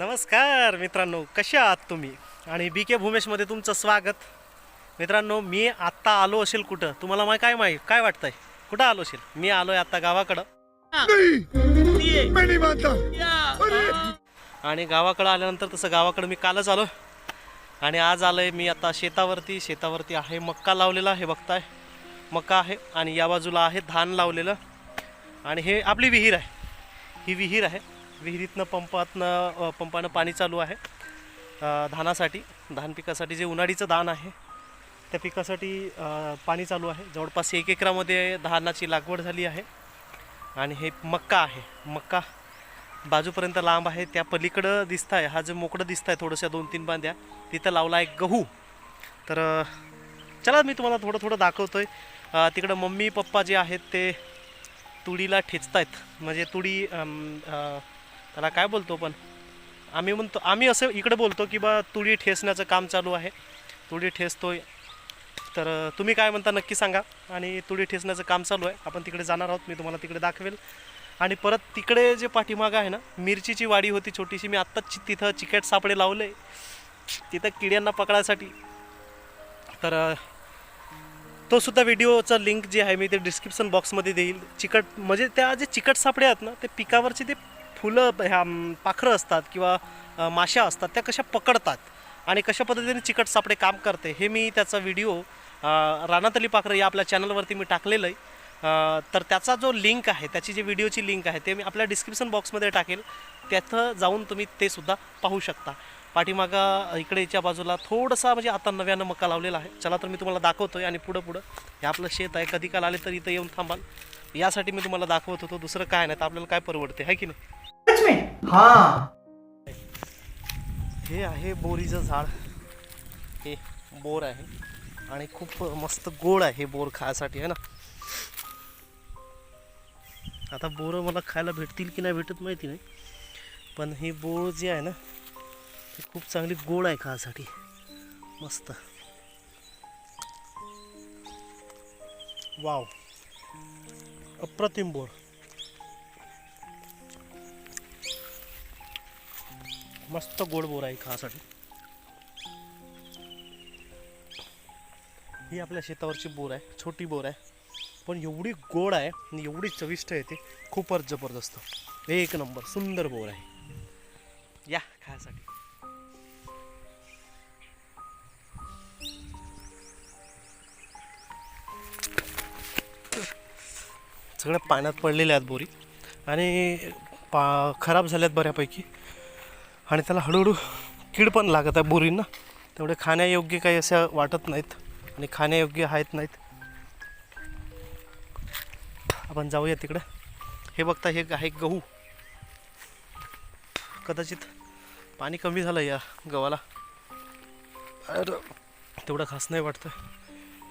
नमस्कार मित्रांनो कसे आहात तुम्ही? आणि बी के भूमेशमध्ये तुमचं स्वागत. मित्रांनो मी आत्ता आलो असेल कुठं? तुम्हाला माहिती काय माहीत? काय वाटतंय? कुठं आलो असेल? मी आलोय आत्ता गावाकडं. आणि गावाकडं आल्यानंतर तसं गावाकडं मी कालच आलो आणि आज आलोय मी आता शेतावरती. शेतावरती आहे मक्का लावलेला हे बघताय. मक्का आहे आणि या बाजूला आहे धान लावलेलं. आणि हे आपली विहीर आहे. ही विहीर आहे. विहिरीतनं पंपातनं पंपानं पाणी चालू आहे. धानासाठी धान पिकासाठी जे उन्हाळीचं धान आहे त्या पिकासाठी पाणी चालू आहे. जवळपास एक एकरामध्ये धानाची लागवड झाली आहे. आणि हे मक्का आहे. मक्का बाजूपर्यंत लांब आहे. त्या पलीकडं दिसत आहे हा जो मोकळं दिसत आहे थोडंसं दोन तीन बांध्या तिथं लावला आहे गहू. तर चला मी तुम्हाला थोडं थोडं दाखवतो आहे तिकडं मम्मी पप्पा जे आहेत ते तुडीला ठेचत आहेत म्हणजे तुडी त्याला काय बोलतो पण? आम्ही म्हणतो आम्ही असं इकडे बोलतो की बा तुडी ठेसण्याचं काम चालू आहे. तुडी ठेसतोय तर तुम्ही काय म्हणता नक्की सांगा. आणि तुडी ठेसण्याचं काम चालू आहे. आपण तिकडे जाणार आहोत. मी तुम्हाला तिकडे दाखवेल. आणि परत तिकडे जे पाठीमागं आहे ना मिरचीची वाडी होती छोटीशी. मी आत्ताच तिथं चिकट सापडे लावले. तिथं किड्यांना पकडायसाठी. तर तो सुद्धा व्हिडिओचा लिंक जे आहे मी ते डिस्क्रिप्शन बॉक्समध्ये देईल. चिकट म्हणजे त्या जे चिकट सापडे आहेत ना ते पिकावरचे ते फुलं ह्या पाखरं असतात किंवा माशा माश्या असतात त्या कशा पकडतात आणि कशा पद्धतीने चिकट सापडे काम करते हे मी त्याचा व्हिडिओ रानातली पाखरं या आपल्या चॅनलवरती मी टाकलेलं आहे. तर त्याचा जो लिंक आहे त्याची जी व्हिडिओची लिंक आहे ते मी आपल्या डिस्क्रिप्शन बॉक्समध्ये टाकेल. त्याथं जाऊन तुम्ही ते सुद्धा पाहू शकता. पाठीमागा इकडेच्या बाजूला थोडंसा म्हणजे आता नव्यानं मका लावलेला आहे. चला तर मी तुम्हाला दाखवतो आहे आणि पुढं पुढं. हे आपलं शेत आहे कधी काल आले तर इथं येऊन थांबाल. यासाठी मी तुम्हाला दाखवत होतो दुसरं काय नाही तर आपल्याला काय परवडते आहे की नाही? हाँ. हे आहे बोरीचं झाड. हे बोर आहे आणि खूप मस्त गोड आहे हे बोर खायसाठी आहे ना? आता बोरं मला खायला भेटतील की नाही भेटत माहिती नाही. पण हे बोर जे आहे ना ते खूप चांगली गोड आहे खायसाठी. मस्त. वाव. अप्रतिम बोर. मस्त गोड बोर आहे खासाठी. ही आपल्या शेतावरची बोर आहे छोटी बोर आहे. पण एवढी गोड आहे आणि एवढी चविष्ट आहे ते खूपच जबरदस्त. एक नंबर सुंदर बोर आहे. या खायसाठी. सगळ्या पाण्यात पडलेल्या आहेत बोरी. आणि पा खराब झाल्यात बऱ्यापैकी. आणि त्याला हळूहळू कीड पण लागत आहे बोरींना. तेवढे खाण्यायोग्य काही अशा वाटत नाहीत आणि खाण्यायोग्य आहेत नाहीत. आपण जाऊया तिकडं. हे बघता हे आहे गहू. कदाचित पाणी कमी झालं या गव्हाला. अरे तेवढं खास नाही वाटतं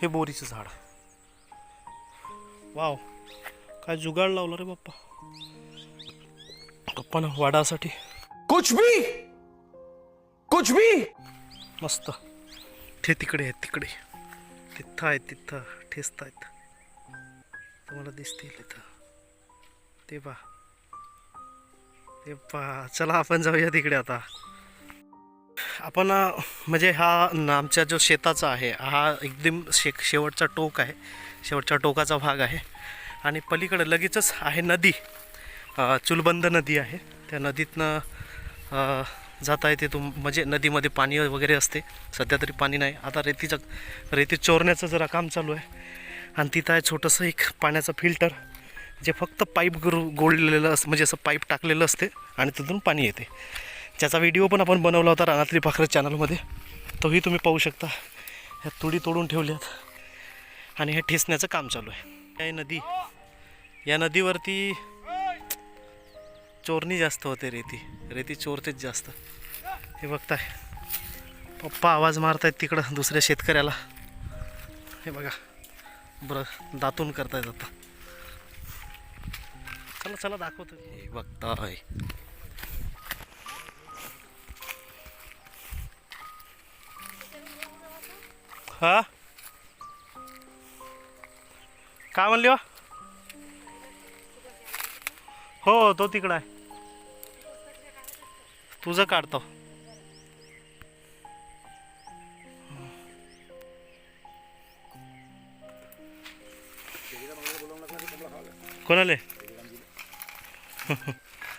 हे बोरीचं झाड. वाव काय जुगाड लावलं रे बाप्पा. पप्पानं वाडासाठी. कुछ भी। कुछ भी। मस्त. ते तिकडे आहेत तिकडे. तिथं आहेत तिथं. ठेचत आहेत. तुम्हाला दिसतील तिथं ते पा ते पा चला आपण जाऊया तिकडे आता. आपण म्हणजे हा आमच्या जो शेताचा आहे हा एकदम शे शेवटचा टोक आहे. शेवटच्या टोकाचा भाग आहे. आणि पलीकडे लगेचच आहे नदी. चुलबंद नदी आहे. त्या नदीतनं जाता येते. तुम म्हणजे नदीमध्ये पाणी वगैरे असते. सध्या तरी पाणी नाही. आता रेतीचं रेती चोरण्याचं जरा काम चालू आहे. आणि तिथं आहे छोटंसं एक पाण्याचं फिल्टर जे फक्त पाईप गुरु गोळलेलं असं म्हणजे असं पाईप टाकलेलं असते आणि तिथून पाणी येते. ज्याचा व्हिडिओ पण आपण बनवला होता रानातली भाकरे चॅनलमध्ये. तोही तुम्ही पाहू शकता. ह्या तुडी तोडून ठेवल्यात. आणि हे ठेचण्याचं काम चालू आहे. या नदी या नदीवरती चोरणी जास्त होते रेती. रेती चोरतेच जास्त. हे बघताय. पप्पा आवाज मारतायत तिकडं दुसऱ्या शेतकऱ्याला. हे बघा. बरं दातून करतायत आता. चला चला दाखवतो. हे बघताय. हा? काय म्हणली हो? हो तो तिकडं आहे. तुझं काढतो. कोणाले?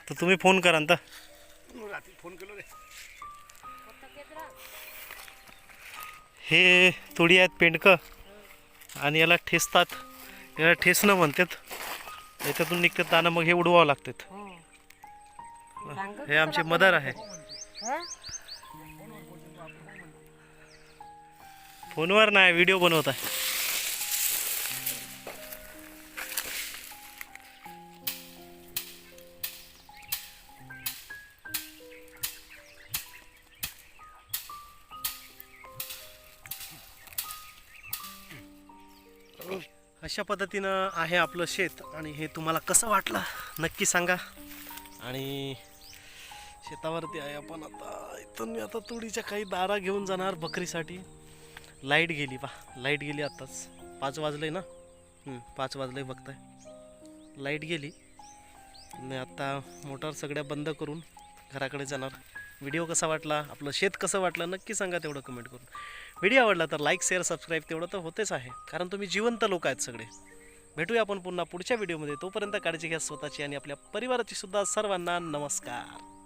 तर तुम्ही फोन करा ना हे तुडी आहेत पेंडकं आणि याला ठेसतात. याला ठेसणं म्हणतात. याच्यातून निघतात दाणं मग हे उडवावं लागतात. हे. आमचे मदर आहे. फोनवर नाही व्हिडिओ बनवत आहे. अशा पद्धतीनं आहे आपलं शेत आणि हे तुम्हाला कसं वाटलं नक्की सांगा. आणि शेतावरती आहे आपण आता. इथून मी आता तुडीच्या काही दारा घेऊन जाणार बकरीसाठी. लाइट गेली पा लाइट गेली आत्ताच. पाच वाजले ना? पाच वाजले बघताय. लाइट गेली. आणि आत्ता मोटार सगळ्या बंद करून घराकडे जाणार. व्हिडिओ कसा वाटला? आपलं शेत कसं वाटलं? नक्की सांगा तेवढं कमेंट करून. व्हिडिओ आवडला तर लाईक शेअर सबस्क्राईब तेवढं तर होतेच आहे. कारण तुम्ही जिवंत लोक आहेत सगळे. भेटूया आपण पुन्हा पुढच्या व्हिडिओमध्ये. तोपर्यंत काळजी घ्या स्वतःची आणि आपल्या परिवाराची सुद्धा सर्वांना नमस्कार.